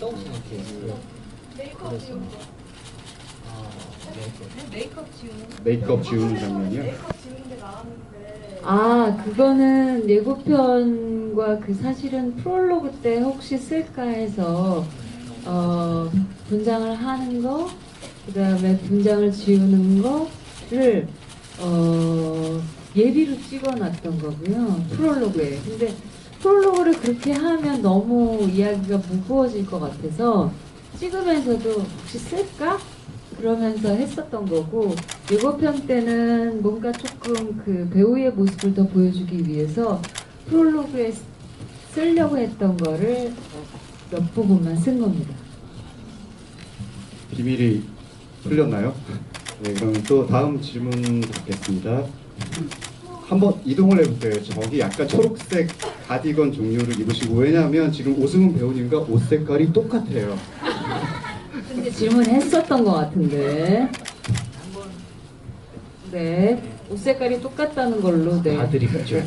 있다고 생각해요. 메이크업 지우는 거. 아, 네. 메이크업 지우는 거. 메이크업 지우는 장면이요? 메이크업 지우는데 나왔는데. 아, 그거는 예고편과 그 사실은 프롤로그 때 혹시 쓸까 해서 어, 분장을 하는 거, 그 다음에 분장을 지우는 거를 어, 예비로 찍어놨던 거고요. 프롤로그에. 근데 프롤로그를 그렇게 하면 너무 이야기가 무거워질 것 같아서 찍으면서도 혹시 쓸까? 그러면서 했었던 거고 예고편 때는 뭔가 조금 그 배우의 모습을 더 보여주기 위해서 프롤로그에 쓰- 쓰려고 했던 거를 몇 부분만 쓴 겁니다. 비밀이 풀렸나요? 네, 그럼 또 다음 질문 받겠습니다. 한번 이동을 해볼게요. 저기 약간 초록색 가디건 종류를 입으시고 왜냐하면 지금 오승훈 배우님과 옷 색깔이 똑같아요. 근데 질문했었던 것 같은데. 네, 옷 색깔이 똑같다는 걸로 네. 아들이 죠